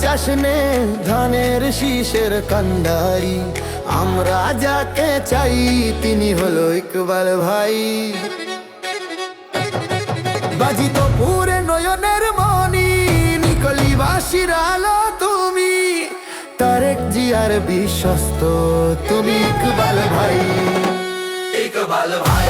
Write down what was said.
জশ্নে ধানের শীষের কান্ডারি। আমরা যাকে চাই, তিনি হলো ইকবাল ভাই। বাজি তো পুরে নয়নের মনি নিকলি বাসির আলো তুমি। তারেক জিয়ার বিশ্বস্ত, তুমি ইকবাল ভাই। ইকবাল ভাই।